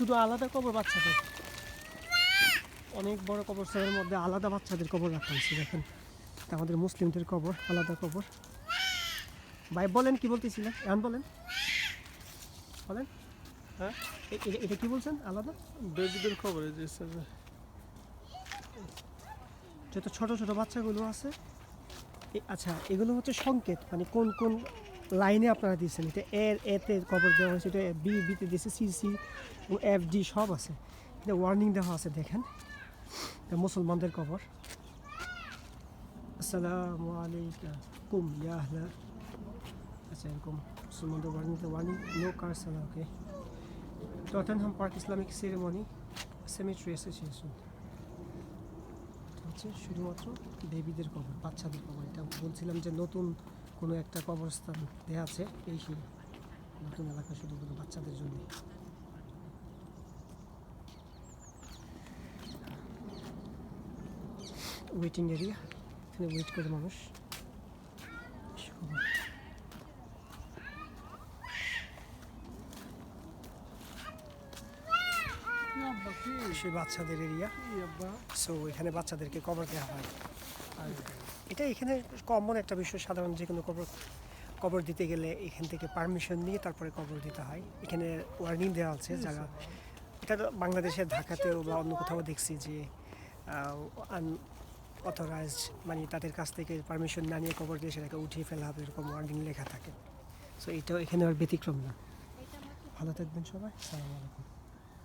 শুধু আলাদা কবর বাচ্চাদের। অনেক বড় কবরস্থানের মধ্যে আলাদা বাচ্চাদের কবর রাখা হয়েছে দেখেন। আমাদের মুসলিমদের কবর আলাদা কবর। ভাই বলেন কি বলতেছিলেন? এখন বলেন। বলেন। হ্যাঁ? এটা কি বলছেন? আলাদা? বেবিদের খবর যত ছোট ছোট বাচ্চাগুলো আছে আচ্ছা এগুলো হচ্ছে সংকেত মানে কোন কোন লাইনে আপনারা দিয়েছেন। এটা এর এতে কবর দেওয়া হয়েছে, এটা বি বিতে দিয়েছে, সি সি এফ, ডি সব আছে। এটা ওয়ার্নিং দেওয়া আছে, দেখেন। মুসলমানদের কবর আসসালামু আলাইকুম, ইয়া আহলা। আচ্ছা এরকম মুসলমানদের ওয়ার্নিং ওয়ার্নিং নো কার সালা okay Tottenham park Islamic ceremony cemetery association হচ্ছে শুধুমাত্র বেবিদের কবর বাচ্চাদের কবর এটা বলছিলাম যে নতুন কোনো একটা কবরস্থান দেওয়া আছে এই সেই নতুন এলাকা শুধু শুধু বাচ্চাদের জন্য ওয়েটিং এরিয়া এখানে ওয়েট করে মানুষ। সেই বাচ্চাদের এরিয়া সো এখানে বাচ্চাদেরকে কবর দেওয়া হয়। এটা এখানে কমন একটা বিষয় সাধারণ যে কোনো কবর কবর দিতে গেলে এখান থেকে পারমিশন নিয়ে তারপরে কবর দিতে হয়। এখানে ওয়ার্নিং দেওয়া আছে যারা এটা তো বাংলাদেশের ঢাকাতেও বা অন্য কোথাও দেখছি যে অথরাইজ মানে তাদের কাছ থেকে পারমিশন না নিয়ে কবর দিয়ে সেটাকে উঠিয়ে ফেলা হবে এরকম ওয়ার্নিং লেখা থাকে। সো এটাও এখানে আর ব্যতিক্রম না। ভালো থাকবেন সবাই। সালাম আলাইকুম।